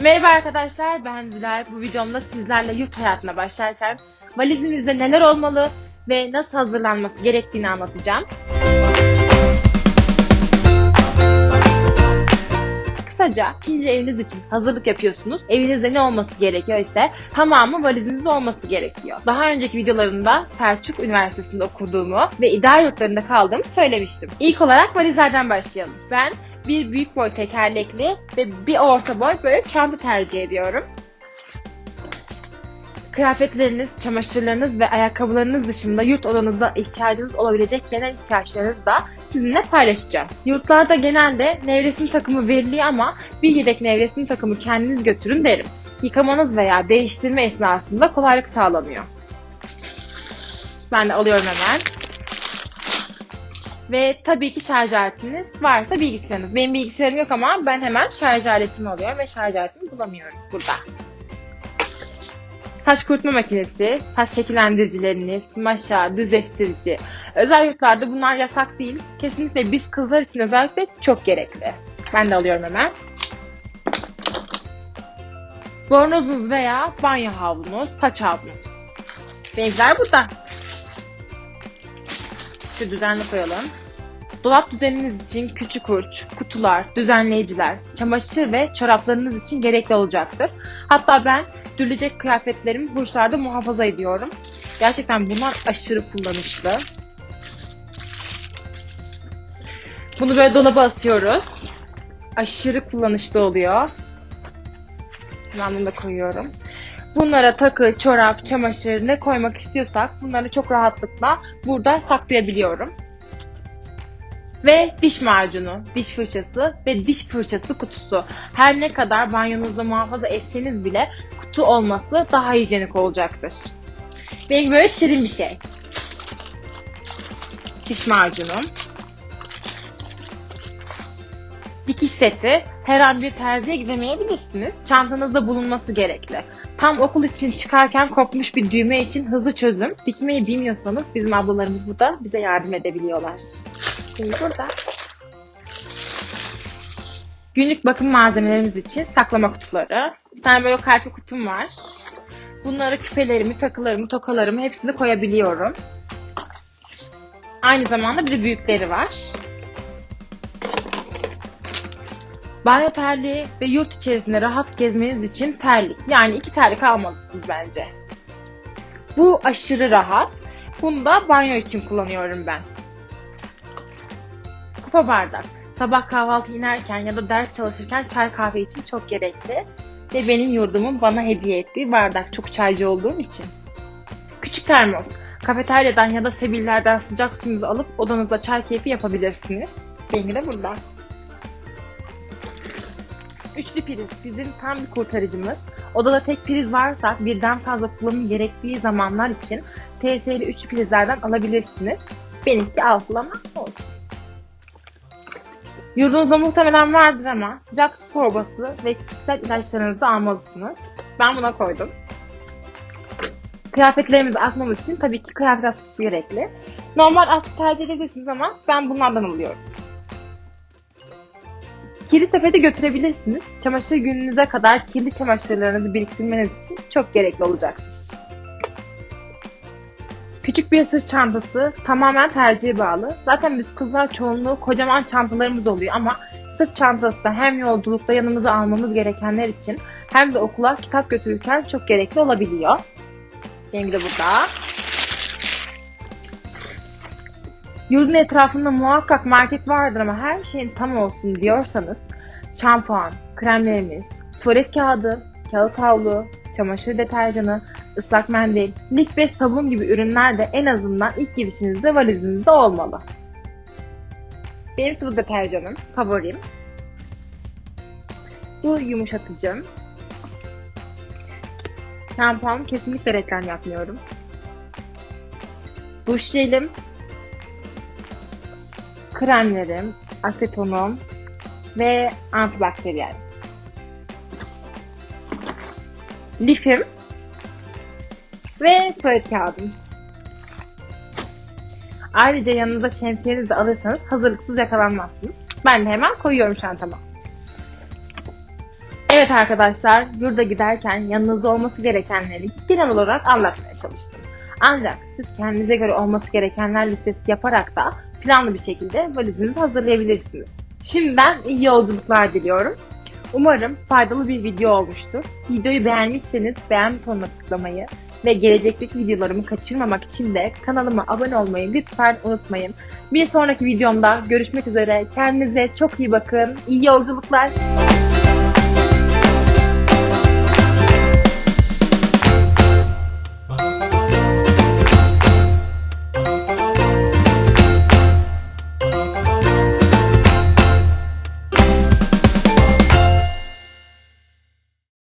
Merhaba arkadaşlar, ben Zülal. Bu videomda sizlerle yurt hayatına başlarken valizimizde neler olmalı ve nasıl hazırlanması gerektiğini anlatacağım. Kısaca ikinci eviniz için hazırlık yapıyorsunuz. Evinizde ne olması gerekiyor ise tamamı valizinizde olması gerekiyor. Daha önceki videolarımda Selçuk Üniversitesi'nde okuduğumu ve ideal yurtlarında kaldığımı söylemiştim. İlk olarak valizlerden başlayalım. Ben bir büyük boy tekerlekli ve bir orta boy böyle çanta tercih ediyorum. Kıyafetleriniz, çamaşırlarınız ve ayakkabılarınız dışında yurt odanızda ihtiyacınız olabilecek genel ihtiyaçlarınızı da sizinle paylaşacağım. Yurtlarda genelde nevresim takımı veriliyor ama bir yedek nevresim takımı kendiniz götürün derim. Yıkamanız veya değiştirme esnasında kolaylık sağlanıyor. Ben de alıyorum hemen. Ve tabii ki şarj aletiniz varsa bilgisayarınız. Benim bilgisayarım yok ama ben hemen şarj aletimi alıyorum ve şarj aletimi bulamıyorum burada. Saç kurutma makinesi, saç şekillendiricileriniz, maşa, düzleştirici. Özel yurtlarda bunlar yasak değil. Kesinlikle biz kızlar için özellikle çok gerekli. Ben de alıyorum hemen. Bornozunuz veya banyo havlunuz, saç havlunuz. Benimkiler burada. Şu düzenli koyalım. Dolap düzeniniz için küçük uç, kutular, düzenleyiciler, çamaşır ve çoraplarınız için gerekli olacaktır. Hatta ben dürülecek kıyafetlerimi hurçlarda muhafaza ediyorum. Gerçekten bunlar aşırı kullanışlı. Bunu böyle dolaba asıyoruz. Aşırı kullanışlı oluyor. Hemen bunu da koyuyorum. Bunlara takı, çorap, çamaşır ne koymak istiyorsak bunları çok rahatlıkla burada saklayabiliyorum. Ve diş macunu, diş fırçası ve diş fırçası kutusu. Her ne kadar banyonuzda muhafaza etseniz bile kutu olması daha hijyenik olacaktır. Benim böyle şirin bir şey. Diş macunum. Dikiş seti. Her an bir terziye gidemeyebilirsiniz. Çantanızda bulunması gerekli. Tam okul için çıkarken kopmuş bir düğme için hızlı çözüm. Dikmeyi bilmiyorsanız bizim ablalarımız burada bize yardım edebiliyorlar. Şimdi burada. Günlük bakım malzemelerimiz için saklama kutuları. Bir tane böyle kalpli kutum var. Bunlara küpelerimi, takılarımı, tokalarımı hepsini koyabiliyorum. Aynı zamanda bir de büyükleri var. Banyo terliği ve yurt içerisinde rahat gezmeniz için terlik. Yani iki terlik almalısınız bence. Bu aşırı rahat. Bunu da banyo için kullanıyorum ben. Kupa bardak. Sabah kahvaltı inerken ya da ders çalışırken çay kahve için çok gerekli. Ve benim yurdumun bana hediye ettiği bardak. Çok çaycı olduğum için. Küçük termos. Kafeteryadan ya da sebillerden sıcak suyunuzu alıp odanızda çay keyfi yapabilirsiniz. Benimki de burada. Üçlü priz bizim tam bir kurtarıcımız. Odada tek priz varsa birden fazla kullanım gerektiği zamanlar için TS'li üçlü prizlerden alabilirsiniz. Benimki altılı ama olsun. Yurdunuzda muhtemelen vardır ama sıcak su torbası ve kişisel ilaçlarınızı almalısınız. Ben buna koydum. Kıyafetlerimizi asmamız için tabii ki kıyafet askısı gerekli. Normal askı tercih edebilirsiniz ama ben bunlardan alıyorum. Kirli sepeti götürebilirsiniz. Çamaşır gününüze kadar kirli çamaşırlarınızı biriktirmeniz için çok gerekli olacaktır. Küçük bir sırt çantası tamamen tercihe bağlı. Zaten biz kızlar çoğunluğu kocaman çantalarımız oluyor ama sırt çantası da hem yolculukta yanımıza almamız gerekenler için hem de okula kitap götürürken çok gerekli olabiliyor. Benim de burada. Yurdun etrafında muhakkak market vardır ama her şeyin tam olsun diyorsanız şampuan, kremlerimiz, tuvalet kağıdı, kağıt havlu, çamaşır deterjanı, ıslak mendil, lif ve sabun gibi ürünler de en azından ilk girişinizde valizinizde olmalı. Benim sıvı deterjanım, favorim. Bu yumuşatıcım. Şampuan kesinlikle reklam yapmıyorum. Duş jelim, kremlerim, asetonum ve antibakteriyel. Lifim ve tuvalet kağıdım. Ayrıca yanınıza şemsiyenizi de alırsanız hazırlıksız yakalanmazsınız. Ben de hemen koyuyorum çantama. Evet arkadaşlar, yurda giderken yanınızda olması gerekenleri genel olarak anlatmaya çalıştım. Ancak siz kendinize göre olması gerekenler listesi yaparak da planlı bir şekilde valizinizi hazırlayabilirsiniz. Şimdiden iyi yolculuklar diliyorum. Umarım faydalı bir video olmuştur. Videoyu beğenmişseniz beğen butonuna tıklamayı ve gelecekteki videolarımı kaçırmamak için de kanalıma abone olmayı lütfen unutmayın. Bir sonraki videomda görüşmek üzere. Kendinize çok iyi bakın. İyi yolculuklar.